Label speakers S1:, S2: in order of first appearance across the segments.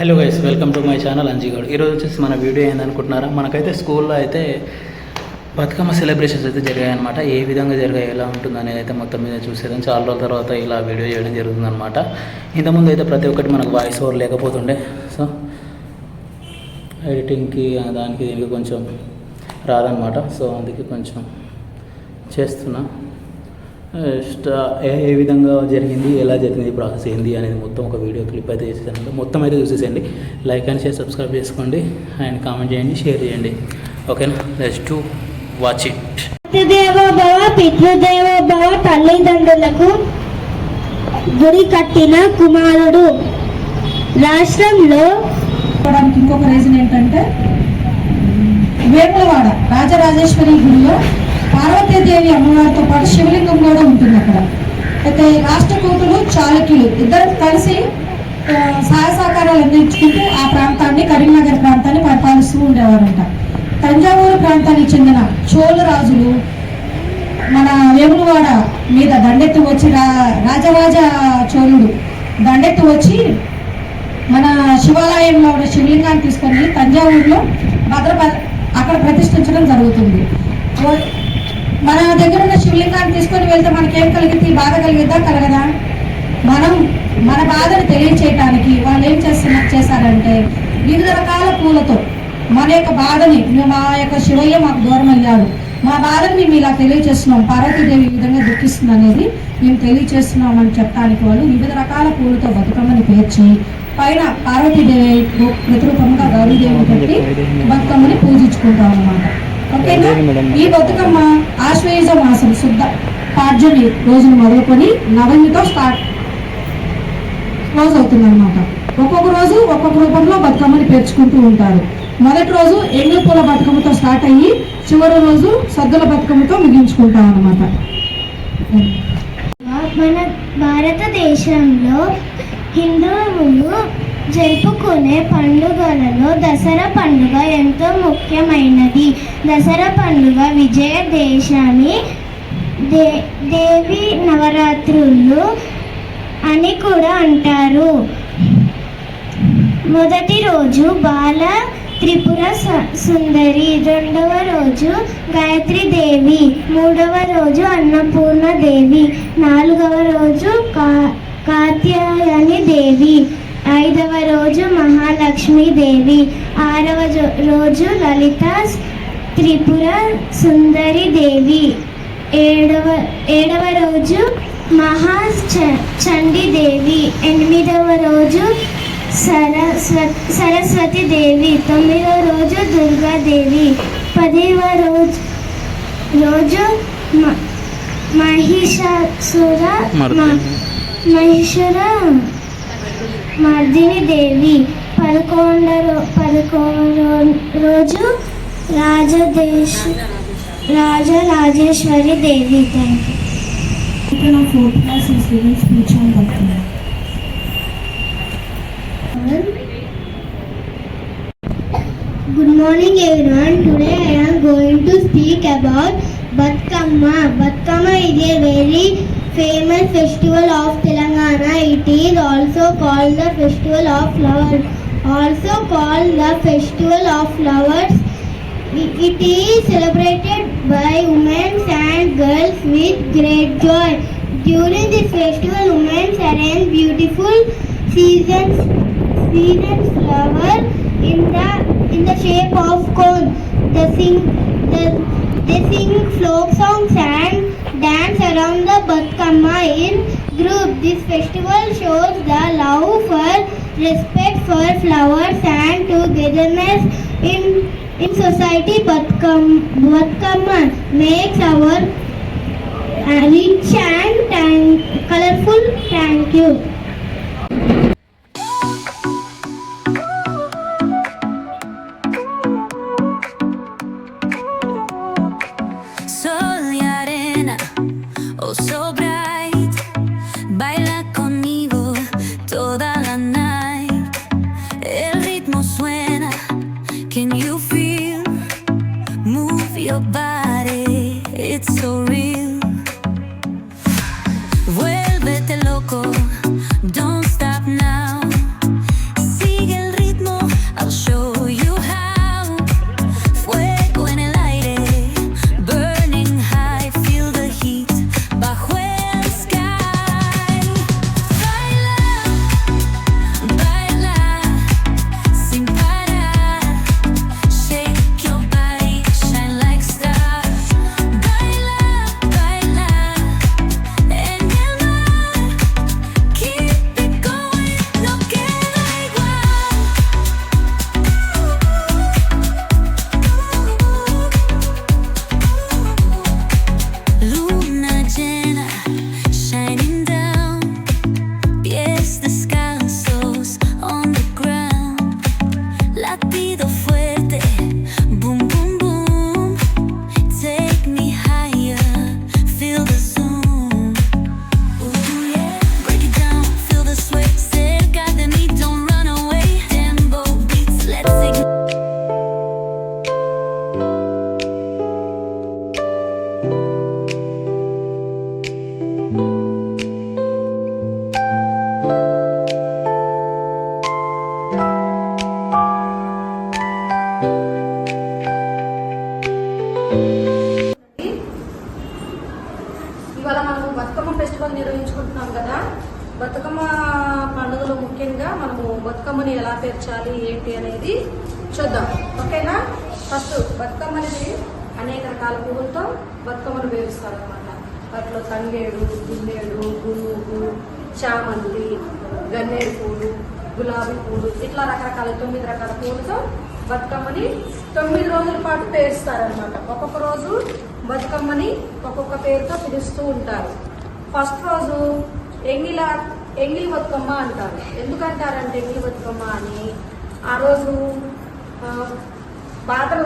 S1: Hello guys welcome to my channel Anji Goud ఈరోజు వచ్చేసి మన వీడియో ఏందనుకుంటున్నారా? మనకైతే స్కూల్లో అయితే బతుకమ్మ సెలబ్రేషన్స్ అయితే జరిగాయి అనమాట ఏ విధంగా జరిగాయి ఎలా ఉంటుంది అనేది అయితే మొత్తం మీద చూసేదాం చాలా రోజుల తర్వాత ఇలా వీడియో చేయడం జరుగుతుందన్నమాట. ఇంతకుముందు అయితే ప్రతి ఒక్కటి మనకు వాయిస్ ఓవర్ లేకపోతుండే. సో ఎడిటింగ్కి దానికి దీనికి కొంచెం రాదనమాట సో అందుకే కొంచెం చేస్తున్నా. ఏ ఏ విధంగా జరిగింది ఎలా జరిగింది ప్రాసెస్ ఏంది అనేది మొత్తం ఒక వీడియో క్లిప్ అయితే చేసేసాను మొత్తం అయితే చూసేసేయండి. లైక్ అండ్ షేర్ సబ్స్క్రైబ్ చేసుకోండి. అండ్ కామెంట్ చేయండి షేర్ చేయండి. ఓకేనా లెట్స్ టు వాచ్ ఇట్
S2: పితృదేవో భవ పితృదేవో భవ తల్లిదండ్రులకు గుడి కట్టిన కుమారుడు. రాష్ట్రంలో
S3: ఇంకొక రీజన్ ఏంటంటే వేములవాడ రాజరాజేశ్వరి గుడిలో పార్వతీదేవి అమ్మవారితో పాటు శివలింగం కూడా ఉంటుంది అక్కడ. అయితే రాష్ట్రకూటులు చాళుక్యులు ఇద్దరు కలిసి సహాయ సహకారాలు అందించుకుంటూ ఆ ప్రాంతాన్ని కరీంనగర్ ప్రాంతాన్ని పరిపాలిస్తూ ఉండేవారంట. తంజావూరు ప్రాంతానికి చెందిన చోళ రాజులు మన వేములవాడ మీద దండెత్తి వచ్చి రా రాజరాజ చోళుడు దండెత్తి వచ్చి మన శివాలయంలో ఉన్న శివలింగాన్ని తీసుకొని తంజావూరులో భద్ర అక్కడ ప్రతిష్ఠించడం జరుగుతుంది. మన దగ్గర ఉన్న శివలింగాన్ని తీసుకొని వెళ్తే మనకేం కలిగితే బాధ కలిగిద్దా కలగదా? మనం మన బాధను తెలియచేయటానికి వాళ్ళు ఏం చేస్తున్నా చేశారంటే వివిధ రకాల పూలతో మన యొక్క బాధని మా యొక్క శివయ్య మాకు దూరం అయ్యాడు మా బాధని మేము ఇలా తెలియచేస్తున్నాం. పార్వతీదేవి ఈ విధంగా దుఃఖిస్తుంది అనేది మేము తెలియచేస్తున్నాం అని చెప్పడానికి వాళ్ళు వివిధ రకాల పూలతో బతుకమ్మని పేర్చి పైన పార్వతీదేవి ప్రతిరూపంగా గౌరీదేవిని పెట్టి బతుకమ్మని పూజించుకుంటాం అన్నమాట ఓకేనా ఈ బతుకమ్మ ఆశ్వయుజ మాసం శుద్ధ పాడ్యమి రోజును మొదలుకొని నవమితో స్టార్ట్ క్లోజ్ అవుతుంది అనమాట ఒక్కొక్క రోజు ఒక్కొక్క రూపంలో బతుకమ్మని పేర్చుకుంటూ ఉంటారు. మొదటి రోజు ఎంగిల్ పూల బతుకమ్మతో స్టార్ట్ అయ్యి చివరి రోజు సద్దుల బతుకమ్మతో ముగించుకుంటాం అనమాట
S2: మన భారతదేశంలో హిందువులు జరుపుకునే పండుగలలో దసరా పండుగ ఎంతో ముఖ్యమైనది. దసరా పండుగ విజయదశమి దే దేవి నవరాత్రులు అని కూడా అంటారు. మొదటి రోజు బాల త్రిపుర సుందరి రెండవ రోజు గాయత్రి దేవి మూడవ రోజు అన్నపూర్ణ దేవి నాలుగవ రోజు కా కాత్యాయని దేవి. ఐదవ రోజు మహాలక్ష్మి దేవి. ఆరవ రోజు లలిత త్రిపుర సుందరి దేవి. ఏడవ ఏడవ రోజు మహా చ- చండీ దేవి. ఎనిమిదవ రోజు సరస్వ సరస్వతి దేవి. తొమ్మిదవ రోజు దుర్గాదేవి పదవ రోజు రోజు మహిషాసుర మహిషుర మర్దిని దేవి పదకొండ రో- పదకొండో రోజు రాజదేశ రాజరాజేశ్వరి దేవి థ్యాంక్ యూ
S3: ఇక్కడ నా ఫోర్త్ క్లాస్ స్టూడెంట్ స్పీచ్ అని పడుతుంది
S2: Good morning everyone. Today I am going to speak about Batkama. Batkama is a very famous festival of Telangana. It is also called the festival of flowers. Also called the festival of flowers. It is celebrated by women and girls with great joy. During this festival, women arrange beautiful seasons, seasons flower in the in the shape of cone. They sing the, they sing folk songs and dance around the Batkama in group. This festival shows the love for respect for flowers and togetherness in in society. Batkam, makes our uh, rich and colorful. Thank you.
S4: So ముఖ్యంగా మనము బతుకమ్మని
S3: ఎలా పేర్చాలి ఏంటి అనేది చూద్దాం. ఓకేనా? First Bathukamma అనేది అనేక రకాల పువ్వులతో బతుకమ్మను పేరుస్తారు అనమాట వాటిలో తంగేడు గుండేడు గునుగు చామంతి గన్నేరు పూలు గులాబీ పూలు ఇట్లా రకరకాల తొమ్మిది రకాల పూలతో బతుకమ్మని తొమ్మిది రోజుల పాటు పేరుస్తారనమాట ఒక్కొక్క రోజు బతుకమ్మని ఒక్కొక్క పేరుతో పిలుస్తూ ఉంటారు. ఫస్ట్ రోజు ఎంగిలా ఎంగిలి బతుకమ్మ అంటారు. ఎందుకంటారంటే ఎంగిలి బతుకమ్మ అని ఆ రోజు భాద్ర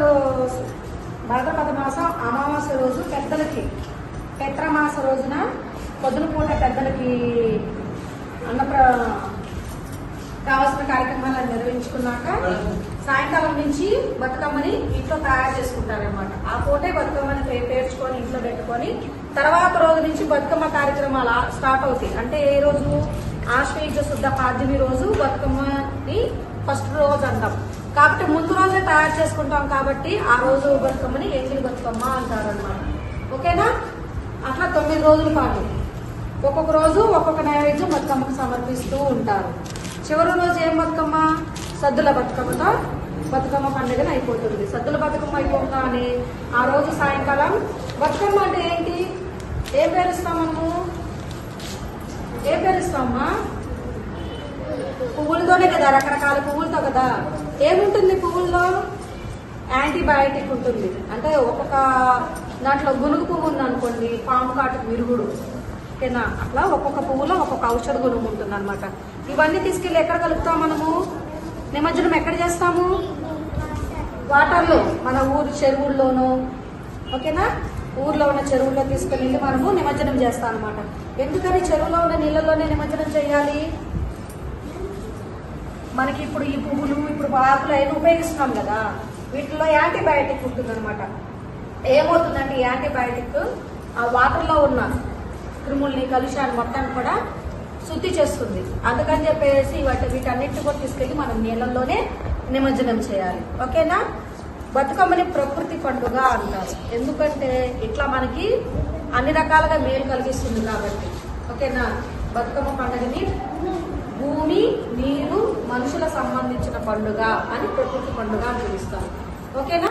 S3: భాద్రపద మాసం అమావాస్య రోజు పెద్దలకి పెత్రమాస రోజున పొద్దున పూట పెద్దలకి అన్నప్ర కావాల్సిన కార్యక్రమాలను నిర్వహించుకున్నాక సాయంకాలం నుంచి బతుకమ్మని ఇంట్లో తయారు చేసుకుంటారనమాట ఆ పూటే బతుకమ్మని పేర్చుకొని ఇంట్లో పెట్టుకొని తర్వాత రోజు నుంచి బతుకమ్మ కార్యక్రమాలు స్టార్ట్ అవుతాయి. అంటే ఏ రోజు? ఆశ్వేజ శుద్ధ పాద్యమి రోజు బతుకమ్మని ఫస్ట్ రోజు అంటాం. కాబట్టి ముందు రోజే తయారు చేసుకుంటాం కాబట్టి ఆ రోజు బతుకమ్మని ఎంగిలి బతుకమ్మ అంటారనమాట ఓకేనా? అట్లా తొమ్మిది రోజుల పాటు. ఒక్కొక్క రోజు ఒక్కొక్క నైవేద్యం బతుకమ్మకు సమర్పిస్తూ ఉంటారు. చివరి రోజు ఏం బతుకమ్మ? సద్దుల బతుకమ్మతో బతుకమ్మ పండుగను అయిపోతుంది. సద్దుల బతుకమ్మ అయిపోగానే ఆ రోజు సాయంకాలం బతుకమ్మ అంటే ఏంటి? ఏం పేరుస్తాం మనము? ఏం పేరుస్తామా పువ్వులతోనే కదా రకరకాల పువ్వులతో కదా. ఏముంటుంది పువ్వుల్లో? యాంటీబయాటిక్ ఉంటుంది. అంటే ఒక్కొక్క దాంట్లో గునుగు పువ్వు ఉంది అనుకోండి పాము కాటుకు విరుగుడు. ఓకేనా? అట్లా ఒక్కొక్క పువ్వులో ఒక్కొక్క ఔషధ గుణం ఉంటుంది అనమాట ఇవన్నీ తీసుకెళ్ళి ఎక్కడ కలుపుతాం మనము? నిమజ్జనం ఎక్కడ చేస్తాము? వాటర్లో మన ఊరు చెరువుల్లోనూ. ఓకేనా? ఊర్లో ఉన్న చెరువుల్లో తీసుకెళ్ళి మనము నిమజ్జనం చేస్తాం అనమాట ఎందుకని చెరువులో ఉన్న నీళ్ళలోనే నిమజ్జనం చేయాలి? మనకి ఇప్పుడు ఈ పువ్వులు ఇప్పుడు ఆకులు అయినా ఉపయోగిస్తున్నాం కదా. వీటిలో యాంటీబయాటిక్ ఉంటుందన్నమాట. ఏమవుతుందంటే యాంటీబయాటిక్ ఆ వాటర్లో ఉన్న క్రిముల్ని కలుషాన్ని మొత్తాన్ని కూడా శుద్ధి చేస్తుంది. అందుకని చెప్పేసి వాటి వీటన్నిటిని కూడా తీసుకెళ్ళి మనం నీళ్ళల్లోనే నిమజ్జనం చేయాలి. ఓకేనా? బతుకమ్మని ప్రకృతి పండుగ అంటారు. ఎందుకంటే ఇట్లా మనకి అన్ని రకాలుగా మేలు కలిగిస్తుంది కాబట్టి. ఓకేనా? బతుకమ్మ పండుగని భూమి నీరు మనుషుల సంబంధించిన పండుగ అని ప్రకృతి పండుగ అని పిలుస్తారు. ఓకేనా?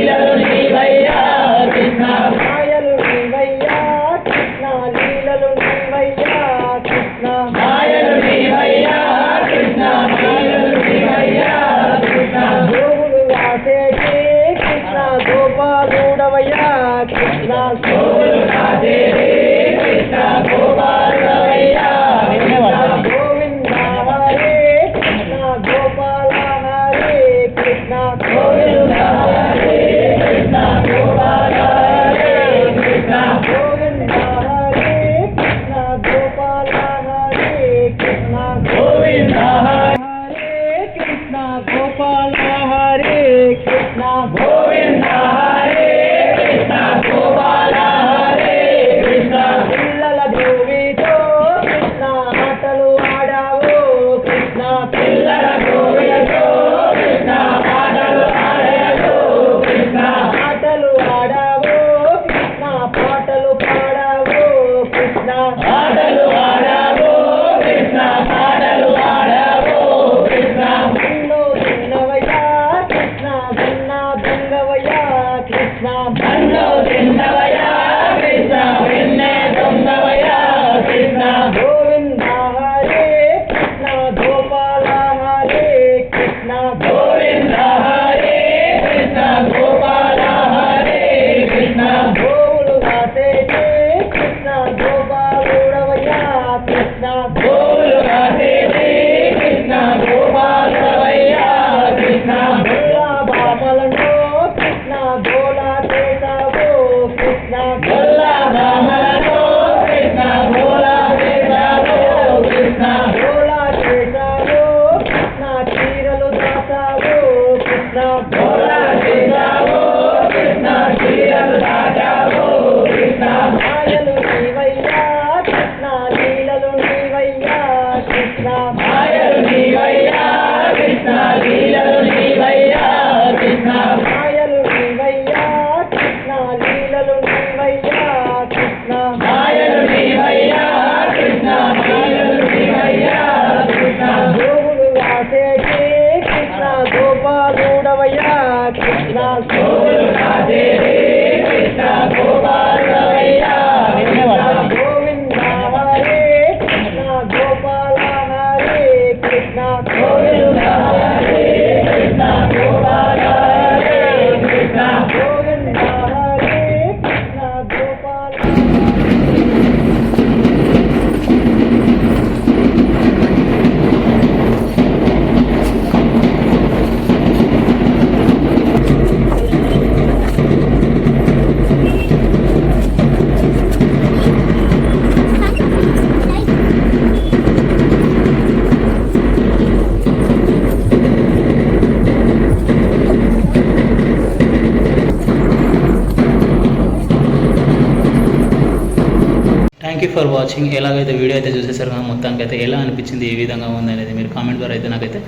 S3: Watching ఎలాగైతే వీడియో అయితే చూసేసారు కదా మొత్తానికి అయితే ఎలా అనిపించింది ఏ విధంగా ఉంది అనేది మీరు కామెంట్ ద్వారా అయితే నాకైతే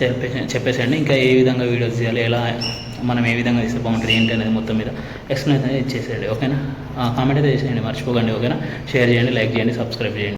S3: చెప్పేసి చెప్పేసేయండి. ఇంకా ఏ విధంగా వీడియోస్ చేయాలి ఎలా మనం ఏ విధంగా తీస్తే బాగుంటుంది ఏంటి అనేది మొత్తం మీద ఎక్స్ప్లెయిన్ అయితే ఇచ్చేసేయండి ఓకేనా? కామెంట్ అయితే చేసేయండి మర్చిపోకండి ఓకేనా? షేర్ చేయండి లైక్ చేయండి సబ్స్క్రైబ్ చేయండి.